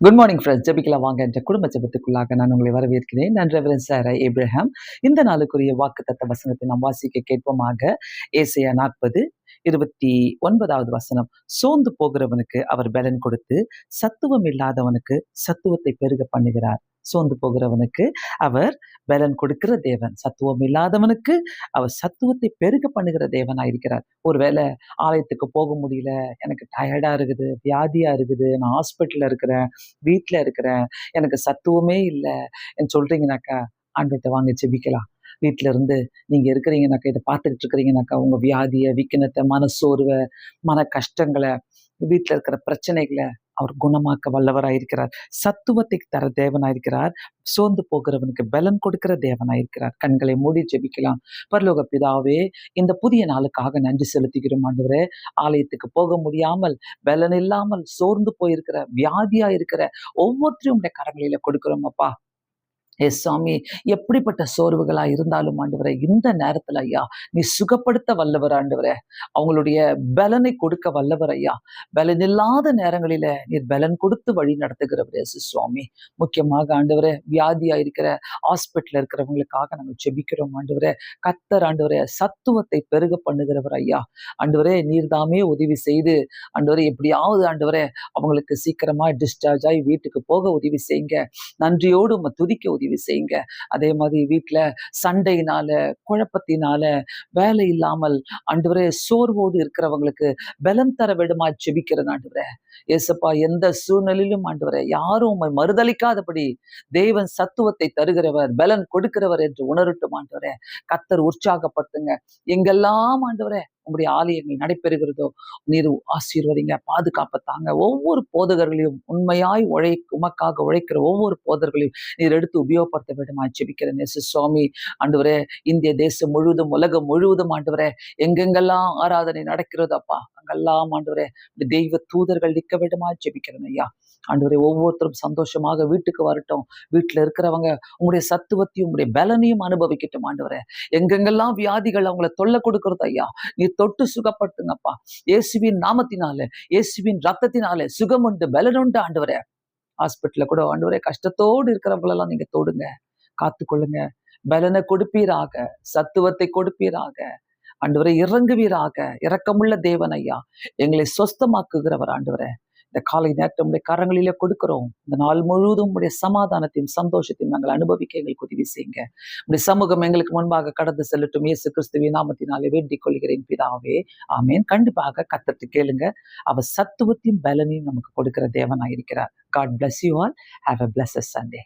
Good morning friends ஜபிக்கலாம் வாங்க. என்ற குடும்ப ஜபத்துக்குள்ளாக நான் உங்களை வரவேற்கிறேன். நான் ரெவரன் சார் ஏப்ரஹாம் இந்த நாளுக்குரிய வாக்குத்தத்த வசனத்தை நாம் வாசிக்க கேட்போமாக. ஏசையா நாற்பது இருபத்தி ஒன்பதாவது வசனம். சோர்ந்து போகிறவனுக்கு அவர் பலன் கொடுத்து சத்துவம் இல்லாதவனுக்கு சத்துவத்தை பெருக பண்ணுகிறார். சோர்ந்து போகிறவனுக்கு அவர் பலன் கொடுக்கிற தேவன். சத்துவம் இல்லாதவனுக்கு அவர் சத்துவத்தை பெருக பண்ணுகிற தேவனாயிருக்கிறார் ஒருவேளை ஆலயத்துக்கு போக முடியல எனக்கு டயர்டாக இருக்குது வியாதியாக இருக்குது நான் ஹாஸ்பிட்டலில் இருக்கிறேன் வீட்டில் இருக்கிறேன் எனக்கு சத்துவமே இல்லை சொல்கிறீங்கனாக்கா ஆண்டுகிட்ட வாங்க செபிக்கலாம் வீட்டில இருந்து நீங்க இருக்கிறீங்கனாக்கா இதை பார்த்துக்கிட்டு இருக்கிறீங்கனாக்கா உங்க வியாதியை விக்கினத்தை மனசோர்வை மன கஷ்டங்களை வீட்டில் இருக்கிற பிரச்சனைகளை அவர் குணமாக்க வல்லவராயிருக்கிறார். சத்துவத்தை தர தேவனாயிருக்கிறார். சோர்ந்து போகிறவனுக்கு பலன் கொடுக்கிற தேவனாயிருக்கிறார். கண்களை மூடி ஜெபிக்கலாம். பரலோக பிதாவே இந்த புதிய நாளுக்காக நன்றி செலுத்துகிறோம் ஆண்டவரே. ஆலயத்துக்கு போக முடியாமல் பலன் இல்லாமல் சோர்ந்து போயிருக்கிற வியாதியா இருக்கிற ஒவ்வொருத்தரும் உடைய கரங்களில கொடுக்கிறோம் அப்பா. எஸ் சாமி எப்படிப்பட்ட சோர்வுகளா இருந்தாலும் ஆண்டவரே இந்த நேரத்துல ஐயா நீ சுகப்படுத்த வல்லவர் ஆண்டவரே. அவங்களுடைய பலனை கொடுக்க வல்லவர் ஐயா. பலன் இல்லாத நேரங்களில நீர் பலன் கொடுத்து வழி நடத்துகிறவர் எஸ் சுவாமி. முக்கியமாக ஆண்டவரே வியாதியா இருக்கிற ஹாஸ்பிட்டல் இருக்கிறவங்களுக்காக நாங்கள் செபிக்கிறோம் ஆண்டவரே. கத்தர் ஆண்டவரே சத்துவத்தை பெருக பண்ணுகிறவர் ஐயா. ஆண்டவரே நீர் தாமே உதவி செய்து ஆண்டவரே எப்படியாவது ஆண்டவரே அவங்களுக்கு சீக்கிரமா டிஸ்சார்ஜ் ஆகி வீட்டுக்கு போக உதவி செய்யுங்க. நன்றியோடு துதிக்க உதவி பதிவு செய்யுங்க. அதே மாதிரி வீட்டில் சண்டையினால குழப்பத்தினால வேலை இல்லாமல் ஆண்டவரே சோர்வோடு இருக்கிறவங்களுக்கு பலம் தர விடுமா ஜெபிக்கிறேன் ஆண்டவரே. ஏசப்பா எந்த சூழ்நிலையிலும் ஆண்டுவரே யாரும் உண்மை மறுதளிக்காதபடி தேவன் சத்துவத்தை தருகிறவர் பலன் கொடுக்கிறவர் என்று உணரட்டும் ஆண்டவரே. கத்தர் உற்சாகப்படுத்துங்க. எங்கெல்லாம் ஆண்டவரே உங்களுடைய ஆலயங்கள் நடைபெறுகிறதோ நீர் ஆசீர்வதிங்க பாதுகாப்பத்தாங்க. ஒவ்வொரு போதகர்களையும் உண்மையாய் உழை உமக்காக உழைக்கிற ஒவ்வொரு போதர்களையும் நீர் எடுத்து உபயோகப்படுத்த வேண்டுமா? ஜெபிக்கிறேன் எஸ் சுவாமி ஆண்டவரே இந்திய தேசம் முழுவதும் உலகம் முழுவதும் ஆண்டவரே எங்கெங்கெல்லாம் ஆராதனை நடக்கிறதப்பா அங்கெல்லாம் ஆண்டவரே. தெய்வ தூதர்கள் நிற்க விடமா ஜெபிக்கிறேன் ஐயா. ஆண்டவரே ஒவ்வொருத்தரும் சந்தோஷமாக வீட்டுக்கு வரட்டும். வீட்டில் இருக்கிறவங்க உங்களுடைய சத்துவத்தையும் உங்களுடைய பலனையும் அனுபவிக்கட்டும் ஆண்டவரே. எங்கெங்கெல்லாம் வியாதிகள் அவங்கள தொல்லை கொடுக்கறது ஐயா நீ தொட்டு சுகப்பட்டுங்கப்பா இயேசுவின் நாமத்தினால இயேசுவின் ரத்தத்தினால சுகம் உண்டு பலன் உண்டு ஆண்டவரே. ஹாஸ்பிட்டலில் கூட ஆண்டவரே கஷ்டத்தோடு இருக்கிறவங்களெல்லாம் நீங்க தொடுங்க. காத்துக்கொள்ளுங்க. பலனை கொடுப்பீராக. சத்துவத்தை கொடுப்பீராக. ஆண்டவரை இறங்குவீராக. இரக்கமுள்ள தேவன் ஐயா எங்களை சொஸ்தமாக்குகிறவர் ஆண்டவரை. இந்த காலை நேரத்தை உடைய கரங்களிலே கொடுக்கிறோம். இந்த நாள் முழுவதும் உடைய சமாதானத்தையும் சந்தோஷத்தையும் நாங்கள் அனுபவிக்க எங்களுக்கு உதவி செய்யுங்க. உடைய சமூகம் எங்களுக்கு முன்பாக கடந்து செல்லட்டும். இயேசு கிறிஸ்துவின் நாமத்தினாலே வேண்டிக் கொள்கிறேன் பிதாவே. ஆமேன். கண்டிப்பாக கத்தட்டு கேளுங்க. அவர் சத்துவத்தையும் பலனையும் நமக்கு கொடுக்கிற தேவனாயிருக்கிறார். God bless you all have a bless Sunday